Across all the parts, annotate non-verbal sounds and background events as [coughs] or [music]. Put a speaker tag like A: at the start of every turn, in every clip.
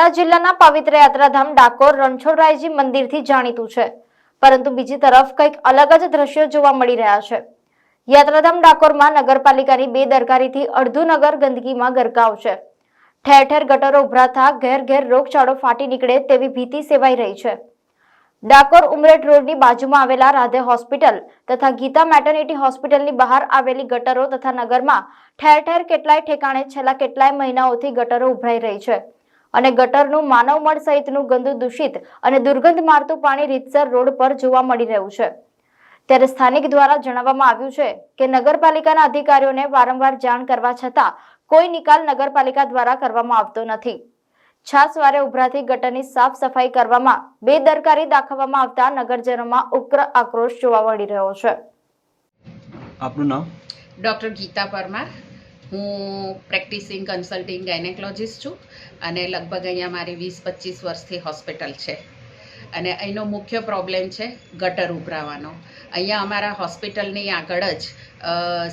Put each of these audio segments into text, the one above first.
A: ખેડા જિલ્લાના પવિત્ર યાત્રાધામ ડાકોર રણછોડરાયજી મંદિરથી જાણીતું છે. પરંતુ બીજી તરફ કંઈક અલગ જ દ્રશ્યો જોવા મળી રહ્યા છે. યાત્રાધામ ડાકોરમાં નગરપાલિકાની બેદરકારીથી અડધું નગર ગંદકીમાં ગરકાવ છે. ઠેર ઠેર ગટરો ઉભરાતા ઘેર ઘેર રોગચાળો ફાટી નીકળે તેવી ભીતિ સેવાઈ રહી છે. ડાકોર ઉમરેઠ રોડની બાજુમાં આવેલા રાધે હોસ્પિટલ તથા ગીતા મેટર્નિટી હોસ્પિટલની બહાર આવેલી ગટરો તથા નગરમાં ઠેર ઠેર કેટલાય ઠેકાણે છેલ્લા કેટલાય મહિનાઓથી ગટરો ઉભરાઈ રહી છે. અને ગટરનું માનવ મળ સહિતનું ગંદુ દૂષિત અને દુર્ગંધ મારતું પાણી રીતસર રોડ પર જોવા મળી રહ્યું છે. ત્યારે સ્થાનિક દ્વારા જણાવવામાં આવ્યું છે કે નગરપાલિકાના અધિકારીઓને વારંવાર જાણ કરવા છતાં કોઈ નિકાલ નગરપાલિકા દ્વારા કરવામાં આવતો નથી. છાસવારે ઉભરાતી ગટરની સાફ સફાઈ કરવામાં બેદરકારી દાખવવામાં આવતા નગરજનોમાં ઉગ્ર આક્રોશ જોવા મળી રહ્યો છે.
B: આપનું નામ?
C: ડોક્ટર ગીતા પરમાર. હું પ્રેક્ટિસિંગ કન્સલ્ટિંગ ગાયનેકોલોજિસ્ટ છું અને લગભગ અહીંયા મારી વીસ પચીસ વર્ષથી હોસ્પિટલ છે. અને અહીંનો મુખ્ય પ્રોબ્લેમ છે ગટર ઉભરાવાનો. અહીંયા અમારા હોસ્પિટલની આગળ જ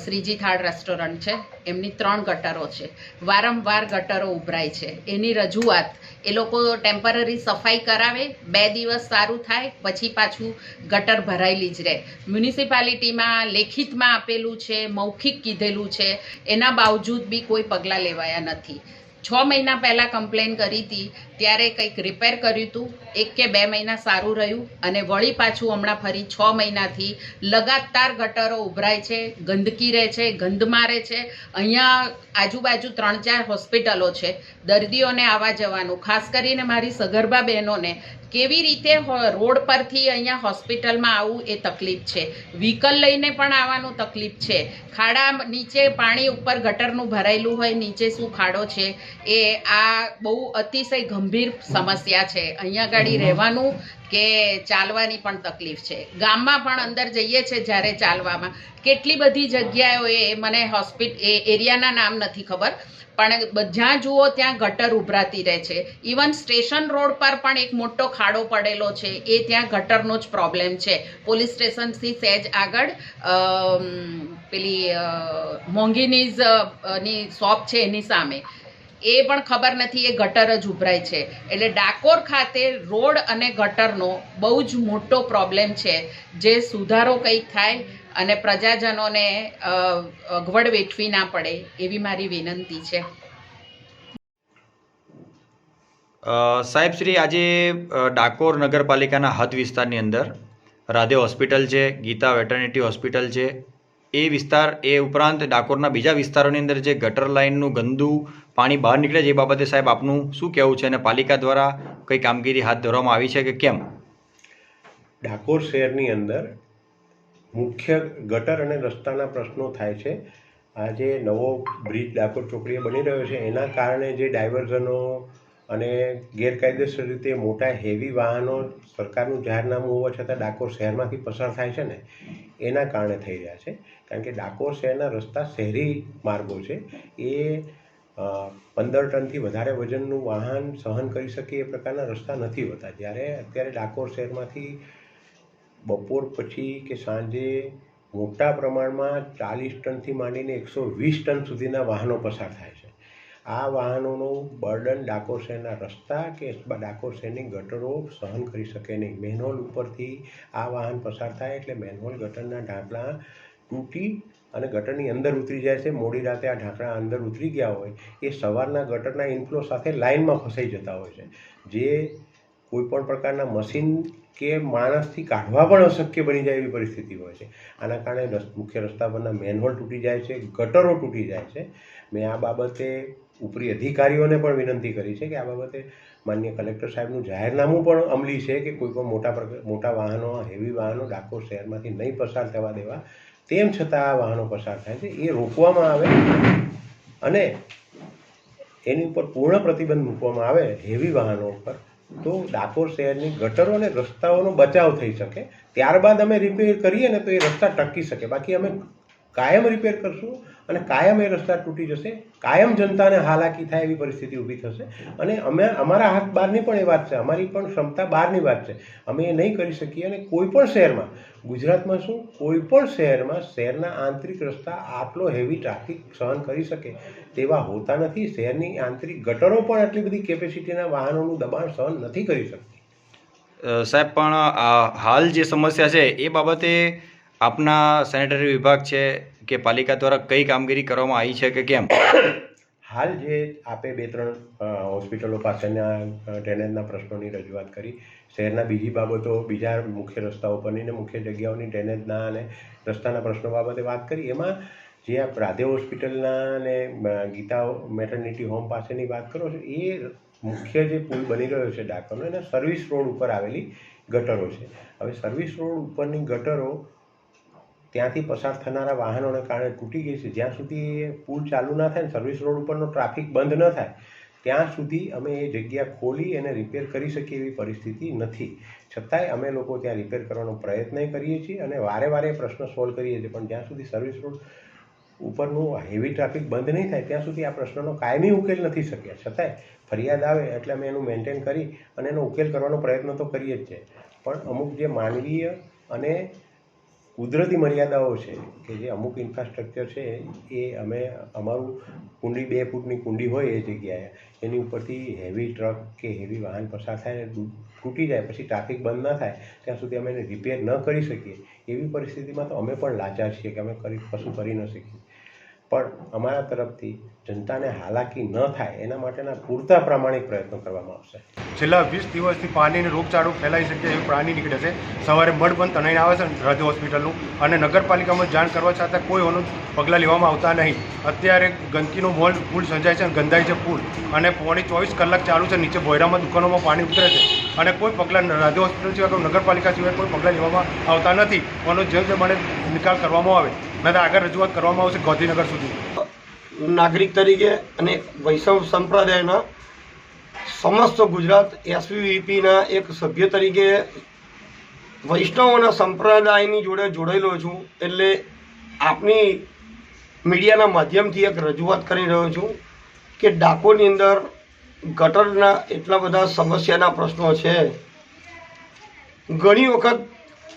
C: શ્રીજી થાળ રેસ્ટોરન્ટ છે. એમની ત્રણ ગટરો છે. વારંવાર ગટરો ઉભરાય છે. એની રજૂઆત, એ લોકો ટેમ્પરરી સફાઈ કરાવે, બે દિવસ સારું થાય, પછી પાછું ગટર ભરાયેલી જ રહે. મ્યુનિસિપાલિટીમાં લેખિતમાં આપેલું છે, મૌખિક કીધેલું છે. એના બાવજૂદ બી કોઈ પગલાં લેવાયા નથી. છ મહિના પહેલાં કમ્પ્લેન કરી હતી. ત્યારે કંઈક રિપેર કર્યું હતું એક કે બે મહિના સારું રહ્યું? અને વળી પાછું હમણાં ફરી છ મહિનાથી લગાતાર ગટરો ઉભરાય છે, ગંદકી રહે છે, ગંધ મારે છે. અહીંયા આજુબાજુ ત્રણ ચાર હોસ્પિટલો છે. દર્દીઓને આવવા જવાનું. ખાસ કરીને મારી સગર્ભા બહેનોને. કેવી રીતે રોડ પરથી અહીંયા હોસ્પિટલમાં આવવું એ તકલીફ છે. વ્હીકલ લઈને પણ આવવાનું તકલીફ છે. ખાડા નીચે પાણી ઉપર ગટરનું ભરાયેલું હોય, નીચે શું ખાડો છે, એ આ બહુ અતિશય ગંભીર સમસ્યા છે. અહીંયા ગાડી રહેવાનું કે ચાલવાની પણ તકલીફ છે. ગામમાં પણ અંદર જઈએ છે જ્યારે ચાલવામાં. કેટલી બધી જગ્યાઓએ મને હોસ્પિટ એ એરિયાના નામ નથી ખબર પણ જ્યાં જુઓ ત્યાં ગટર ઉભરાતી રહે છે. ઇવન સ્ટેશન રોડ પર પણ એક મોટો ખાડો પડેલો છે. એ ત્યાં ગટરનો જ પ્રોબ્લેમ છે. પોલીસ સ્ટેશનથી સહેજ આગળ પેલી મોંઘીનીઝની મોંઘીનીઝની શોપ છે એની સામે. એ પણ ખબર નથી, એ ગટર જ ઉભરાય છે. એટલે ડાકોર ખાતે રોડ અને ગટરનો બહુ જ મોટો પ્રોબ્લેમ છે. જે સુધારો કંઈક થાય અને પ્રજાજનોને અગવડ વેઠવી ના પડે, એવી મારી વિનંતી છે.
B: સાહેબ, શ્રી, આજે ડાકોર નગરપાલિકાના હદ વિસ્તારની અંદર રાધે હોસ્પિટલ છે, ગીતા વેટર્નિટી હોસ્પિટલ છે એ વિસ્તાર એ ઉપરાંત ડાકોરના બીજા વિસ્તારોની અંદર જે ગટર લાઇનનું ગંદુ પાણી બહાર નીકળે છે, એ બાબતે સાહેબ આપનું શું કહેવું છે અને પાલિકા દ્વારા કઈ કામગીરી હાથ ધરવામાં આવી છે કે કેમ?
D: ડાકોર શહેરની અંદર મુખ્ય ગટર અને રસ્તાના પ્રશ્નો થાય છે. આજે નવો બ્રિજ ડાકોર ચોકડીએ બની રહ્યો છે. એના કારણે જે ડાયવર્ઝનો અને ગેરકાયદેસર રીતે મોટા હેવી વાહનો સરકારનું જાહેરનામું હોવા છતાં ડાકોર શહેરમાંથી પસાર થાય છે ને, એના કારણે થઈ રહ્યા છે. કારણ કે ડાકોર શહેરના રસ્તા શહેરી માર્ગો છે. એ પંદર ટનથી વધારે વજનનું વાહન સહન કરી શકે એ પ્રકારના રસ્તા નથી હોતા. જ્યારે અત્યારે ડાકોર શહેરમાંથી બપોર પછી કે સાંજે મોટા પ્રમાણમાં ચાલીસ ટનથી માંડીને એકસો વીસ ટન સુધીના વાહનો પસાર થાય છે. આ વાહનોનું બર્ડન ડાકોર શહેરના રસ્તા કે ડાકોર શહેરની ગટરો સહન કરી શકે નહીં. મેનહોલ ઉપરથી આ વાહન પસાર થાય એટલે મેનહોલ ગટરના ઢાંકણા તૂટી અને ગટરની અંદર ઉતરી જાય છે. મોડી રાતે આ ઢાંકણા અંદર ઉતરી ગયા હોય એ સવારના ગટરના ઇન્ફ્લો સાથે લાઇનમાં ફસાઈ જતા હોય છે. જે કોઈ પણ પ્રકારના મશીન કે માણસથી કાઢવા પણ અશક્ય બની જાય એવી પરિસ્થિતિ હોય છે. આના કારણે મુખ્ય રસ્તા પરના મેનહોલ તૂટી જાય છે, ગટરો તૂટી જાય છે. મેં આ બાબતે ઉપરી અધિકારીઓને પણ વિનંતી કરી છે કે આ બાબતે માન્ય કલેક્ટર સાહેબનું જાહેરનામું પણ અમલી છે કે કોઈ પણ મોટા મોટા વાહનો હેવી વાહનો ડાકોર શહેરમાંથી નહીં પસાર થવા દેવા. તેમ છતાં આ વાહનો પસાર થાય છે. એ રોકવામાં આવે અને એની ઉપર પૂર્ણ પ્રતિબંધ મૂકવામાં આવે હેવી વાહનો ઉપર, તો ડાકોર શહેરની ગટરો અને રસ્તાઓનો બચાવ થઈ શકે. ત્યારબાદ અમે રિપેર કરીએ ને તો એ રસ્તા ટકી શકે. બાકી અમે કાયમ રિપેર કરશું. અને કાયમ એ રસ્તા તૂટી જશે. કાયમ જનતાને હાલાકી થાય એવી પરિસ્થિતિ ઊભી થશે. અને અમે, અમારા હાથ બહારની પણ એ વાત છે. અમારી પણ ક્ષમતા બહારની વાત છે. અમે એ નહીં કરી શકીએ અને કોઈ પણ શહેરમાં, ગુજરાતમાં શું? કોઈ પણ શહેરમાં શહેરના આંતરિક રસ્તા આટલો હેવી ટ્રાફિક સહન કરી શકે તેવા હોતા નથી. શહેરની આંતરિક ગટરો પણ આટલી બધી કેપેસિટીના વાહનોનું દબાણ સહન નથી કરી શકતી.
B: સાહેબ, પણ હાલ જે સમસ્યા છે, એ બાબતે આપના સેનેટરી વિભાગ છે કે પાલિકા દ્વારા કઈ કામગીરી કરવામાં આવી છે કે કેમ? [coughs]
D: હાલ જે આપે બે ત્રણ હોસ્પિટલો પાસેના ડ્રેનેજના પ્રશ્નોની રજૂઆત કરી. શહેરના બીજી બાબતો, બીજા મુખ્ય રસ્તાઓ પરની ને મુખ્ય જગ્યાઓની ડ્રેનેજના અને રસ્તાના પ્રશ્નો બાબતે વાત કરી. એમાં જે આ રાધે હોસ્પિટલના અને ગીતા મેટર્નિટી હોમ પાસેની વાત કરો છો, એ મુખ્ય જે પુલ બની રહ્યો છે ડાકોરનો, એના સર્વિસ રોડ ઉપર આવેલી ગટરો છે. હવે સર્વિસ રોડ ઉપરની ગટરો ત્યાંથી પસાર થનારા વાહનોને કારણે તૂટી ગઈ છે. જ્યાં સુધી એ પુલ ચાલુ ના થાય ને સર્વિસ રોડ ઉપરનો ટ્રાફિક બંધ ન થાય, ત્યાં સુધી અમે એ જગ્યા ખોલી અને રિપેર કરી શકીએ એવી પરિસ્થિતિ નથી. છતાંય અમે લોકો ત્યાં રિપેર કરવાનો પ્રયત્ન કરીએ છીએ અને વારે વારે પ્રશ્ન સોલ્વ કરીએ છીએ. પણ જ્યાં સુધી સર્વિસ રોડ ઉપરનું હેવી ટ્રાફિક બંધ નહીં થાય, ત્યાં સુધી આ પ્રશ્નનો કાયમી ઉકેલ નથી શક્યા. છતાંય ફરિયાદ આવે એટલે અમે એનું મેન્ટેન કરી અને એનો ઉકેલ કરવાનો પ્રયત્ન તો કરીએ જ છે. પણ અમુક જે માનવીય અને કુદરતી મર્યાદાઓ છે કે જે અમુક ઇન્ફ્રાસ્ટ્રક્ચર છે એ અમે અમારું કુંડી, બે ફૂટની કુંડી હોય એ જગ્યાએ, એની ઉપરથી હેવી ટ્રક કે હેવી વાહન પસાર થાય, તૂટી જાય, પછી ટ્રાફિક બંધ ન થાય, ત્યાં સુધી અમે એને રિપેર ન કરી શકીએ. એવી પરિસ્થિતિમાં તો અમે પણ લાચાર છીએ કે અમે કરી, કશું કરી ન શકીએ. પણ અમારા તરફથી જનતાને હાલાકી ન થાય એના માટેના પૂરતા પ્રામાણિક પ્રયત્નો કરવામાં આવશે.
E: છેલ્લા વીસ દિવસથી પાણીની રોગચાળો ફેલાઈ શકે એવું પાણી નીકળે છે. સવારે મઢ બંધ તણાઈને આવે છે હૃદય હોસ્પિટલનું અને નગરપાલિકામાં જાણ કરવા છતાં કોઈ ઓનું પગલાં લેવામાં આવતા નહીં. અત્યારે ગંદકીનો મોલ, પુલ સર્જાય છે અને ગંધાય છે પુલ. અને પોણી ચોવીસ કલાક ચાલુ છે, નીચે બોયરામાં દુકાનોમાં પાણી ઉતરે છે. અને કોઈ પગલાં રાજ્ય હોસ્પિટલ સિવાય નગરપાલિકા સિવાય કોઈ પગલાં લેવામાં આવતા નથી. એનો જે મને નિકાલ કરવામાં આવે નહીં આગળ રજૂઆત કરવામાં આવશે ગાંધીનગર સુધી.
F: નાગરિક તરીકે અને વૈષ્ણવ સંપ્રદાયના સમસ્ત ગુજરાત એસવીવીપીના એક સભ્ય તરીકે વૈષ્ણવના સંપ્રદાયની જોડે જોડાયેલો છું. એટલે આપની મીડિયાના માધ્યમથી એક રજૂઆત કરી રહ્યો છું કે ડાકોરની અંદર ગટરના એટલા બધા સમસ્યાના પ્રશ્નો છે. ઘણી વખત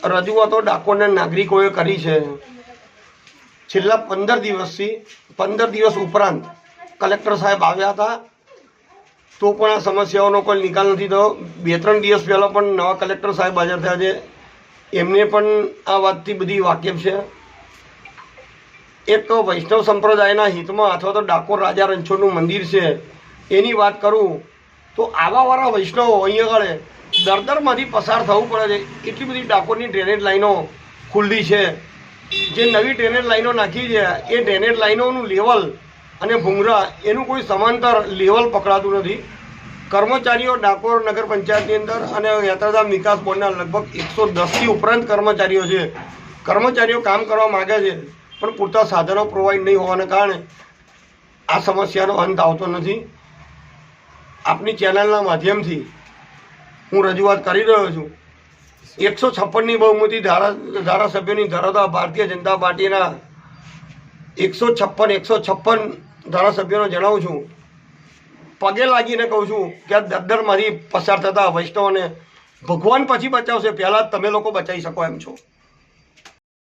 F: રજૂઆતો ડાકોરના નાગરિકોએ કરી છે. છેલ્લા પંદર દિવસથી, પંદર દિવસ ઉપરાંત કલેક્ટર સાહેબ આવ્યા હતા. તો પણ આ સમસ્યાઓનો કોઈ નિકાલ નથી થયો. બે, ત્રણ દિવસ પહેલાં પણ નવા કલેક્ટર સાહેબ હાજર થયા છે. એમને પણ આ વાતથી બધી વાકેફ છે. એક તો વૈષ્ણવ સંપ્રદાયના હિતમાં અથવા તો ડાકોર રાજા રણછોડનું મંદિર છે, એની વાત કરું, તો આવાવાળા વૈષ્ણવો અહીંયા આગળ દરદરમાંથી પસાર થવું પડે છે. એટલી બધી ડાકોરની ડ્રેનેજ લાઈનો ખુલ્લી છે. જે નવી ડ્રેનેજ લાઈનો નાખી છે, એ ડ્રેનેજ લાઈનોનું લેવલ અને ભૂંગરા, એનું કોઈ સમાંતર લેવલ પકડાતું નથી. કર્મચારીઓ ડાકોર નગર પંચાયતની અંદર અને યાત્રાધામ વિકાસ બોર્ડના લગભગ એકસો દસથી ઉપરાંત કર્મચારીઓ છે. કર્મચારીઓ કામ કરવા માગે છે, પણ પૂરતા સાધનો પ્રોવાઈડ નહીં હોવાને કારણે આ સમસ્યાનો અંત આવતો નથી. આપની ચેનલના માધ્યમથી હું રજૂઆત કરી રહ્યો છું. એકસો છપ્પનની બહુમતી ધારા, ધારાસભ્યોની ધરાવતા ભારતીય જનતા પાર્ટીના એકસો છપ્પન એકસો છપ્પન ધારાસભ્યોને જણાવું છું. પગે લાગીને કહું છું કે આ દરદરમાંથી પસાર થતા વૈષ્ણવને ભગવાન પછી બચાવશે, પહેલાં તમે લોકો બચાવી શકો એમ છો.